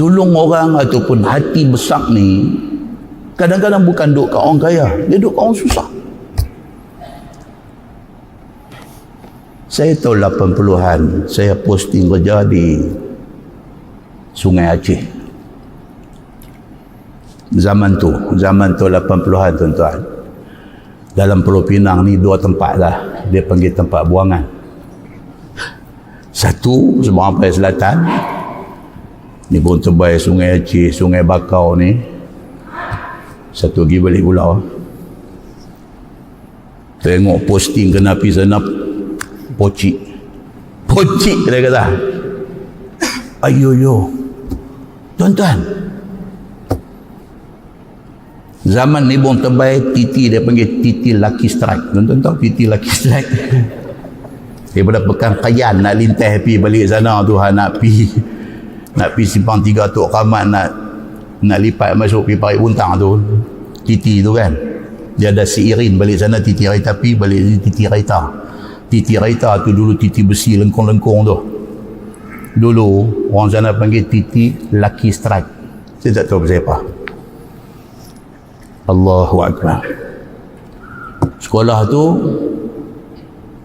tolong orang ataupun hati besar ni kadang-kadang bukan duk kat orang kaya dia duk kat orang susah. Saya tahu 80-an saya posting kerja di Sungai Aceh. Zaman tu zaman tu 80-an tuan-tuan. Dalam Pulau Pinang ni dua tempat lah. Dia panggil tempat buangan. Satu Sembawang Paya Selatan ni pun terbaik Sungai Aceh Sungai Bakau ni. Satu lagi balik pulau tengok posting kena pergi sana pocik. Pocik dia kata. Ayo yo. Tuan-tuan. Zaman ni pun terbaik titi dia panggil titi lucky strike. Tuan-tuan tahu titi lucky strike? Daripada pekan kayan nak lintah pi balik sana tu nak pi nak pi simpang tiga tu kamat nak nak lipat masuk pi parit buntang tu titi tu kan. Dia ada siirin balik sana titi raita pi balik titi raita. Titi raita tu dulu titi besi lengkong-lengkong tu. Dulu orang sana panggil titi lucky strike. Saya tak tahu pasal apa. Allahu Akbar. Sekolah tu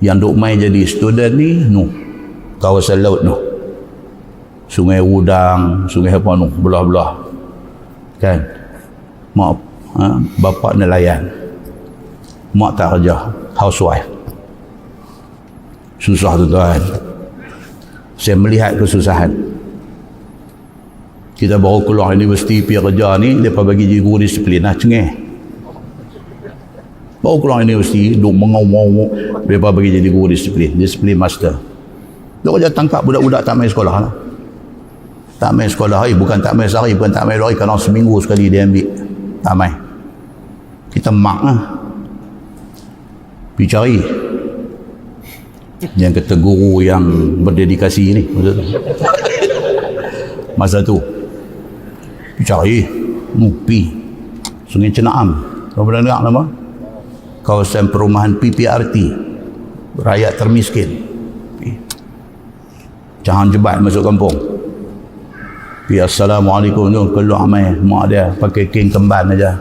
yang duk main jadi student ni no kawasan laut no sungai Udang sungai apa no belah-belah. Kan? Mak ha? bapak nelayan. Mak tak kerja. Housewife. Susah tu tuan. Saya melihat kesusahan. Kita baru keluar universiti pergi kerja ni mereka bagi guru disiplin lah cengih. Baru keluar universiti duk mengau-ngau mereka bagi jadi guru disiplin disiplin master. Duk kerja tangkap budak-budak tak main sekolah lah tak main sekolah hari bukan tak main sehari bukan tak main dua hari kalau seminggu sekali dia ambil. Tak main. Kita mak lah pergi cari. Yang kata guru yang berdedikasi ni masa tu. Pergi cari. Mupi. Sungai Cenaam kau pernah dengar nama? Kawasan perumahan PPRT rakyat termiskin. Jangan jebat masuk kampung pergi Assalamualaikum tu keluar main mak dia pakai king kemban aja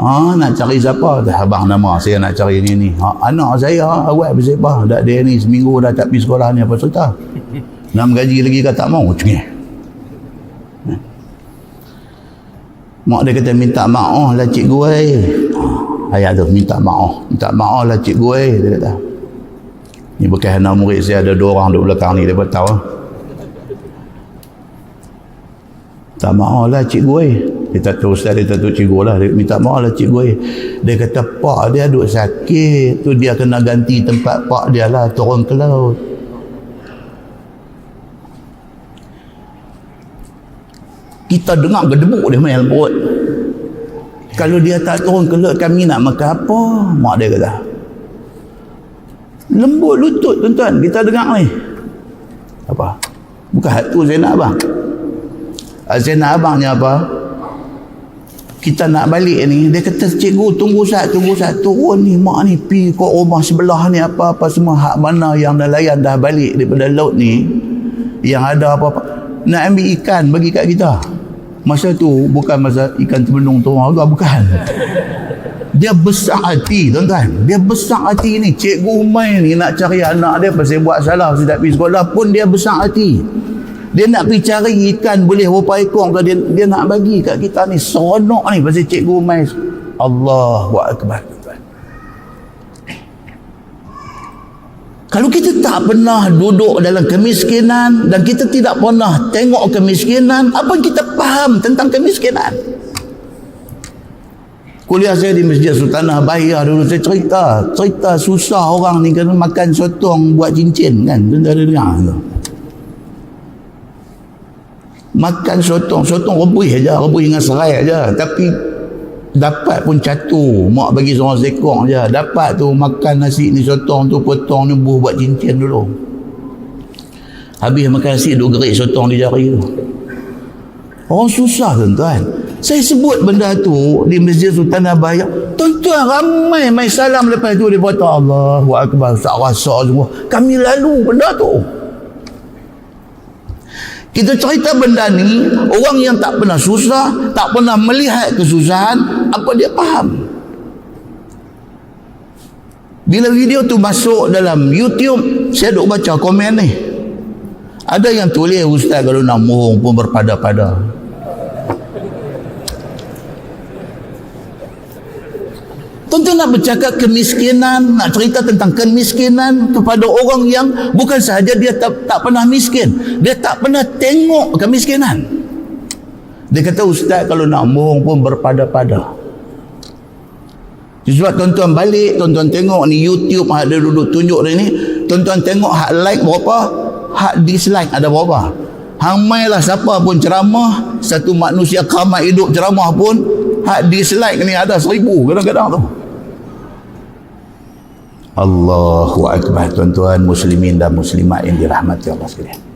Ah, nak cari siapa? Dah abang nama saya nak cari ni ni. Ha, anak saya awak bersiapa? Dak dia ni seminggu dah tak pergi sekolah ni apa cerita? Nak gaji lagi ke tak mau? Cengih. Mak dia kata minta maaf lah cikgu oi. Ayat tu minta maaf. Minta maaf lah cikgu oi dia kata. Ni bekas anak murid saya ada dua orang duduk belakang ni dia tahu. Tak maaf lah cikgu oi. Dia tak tahu ustaz dia tak tahu cikgu lah. Dia minta maaf lah cikgu oi. Dia kata pak dia duduk sakit. Tu dia kena ganti tempat pak dia lah turun ke laut. kita dengar gedebuk dia main perut kalau dia tak turun ke laut kami nak makan apa mak dia kata lembut lutut tuan-tuan kita dengar ni apa bukan hati saya nak nak abang ni apa? Kita nak balik ni dia kata cikgu tunggu saat tunggu saat turun ni mak ni pi ke rumah sebelah ni apa-apa semua. Hak mana yang nelayan dah balik daripada laut ni yang ada apa-apa. Nak ambil ikan bagi kat kita. Masa tu bukan masa ikan terbenung tu harga bukan. Dia besar hati tuan-tuan. Dia besar hati ni. Cikgu Umay ni nak cari anak dia pasal buat salah. Tak pergi sekolah pun dia besar hati dia nak pergi cari ikan boleh berapa ekor ke dia, dia nak bagi kat kita ni seronok ni pasal cikgu Umay Allahu Akbar Kalau kita tak pernah duduk dalam kemiskinan dan kita tidak pernah tengok kemiskinan, apa kita faham tentang kemiskinan? Kuliah saya di Masjid Sultanah Bahia dulu saya cerita, cerita susah orang ni kena makan sotong buat cincin kan. Tuan ada dengar tu. Makan sotong, sotong rebus aja, rebus dengan serai aja, tapi dapat pun catu. Mak bagi seorang sekong je dapat tu makan nasi ni sotong tu potong ni buh buat cincin dulu. Habis makan nasi duk gerik sotong di jari tu. Orang susah tuan-tuan. Saya sebut benda tu di Masjid Sultan Abaya tuan-tuan ramai mai salam lepas tu dia kata Allahu Akbar. Tak rasa semua. Kami lalu benda tu Kita cerita benda ni, orang yang tak pernah susah, tak pernah melihat kesusahan, apa dia faham? Bila video tu masuk dalam YouTube, saya duk baca komen ni. Ada yang tulis ustaz kalau nak mohon pun berpada-pada. Tuan-tuan nak bercakap kemiskinan, nak cerita tentang kemiskinan kepada orang yang bukan sahaja dia tak, tak pernah miskin, dia tak pernah tengok kemiskinan. Dia kata ustaz kalau nak mohon pun berpada-pada. Sebab tuan-tuan balik, tuan-tuan tengok ni YouTube ada duduk tunjuk ni, tuan-tuan tengok hak like berapa, hak dislike ada berapa. Hang lah siapa pun ceramah, satu manusia kamat hidup ceramah pun, hak dislike ni ada seribu kadang-kadang tu. Allahu Akbar tuan-tuan muslimin dan muslimat yang dirahmati Allah sekalian.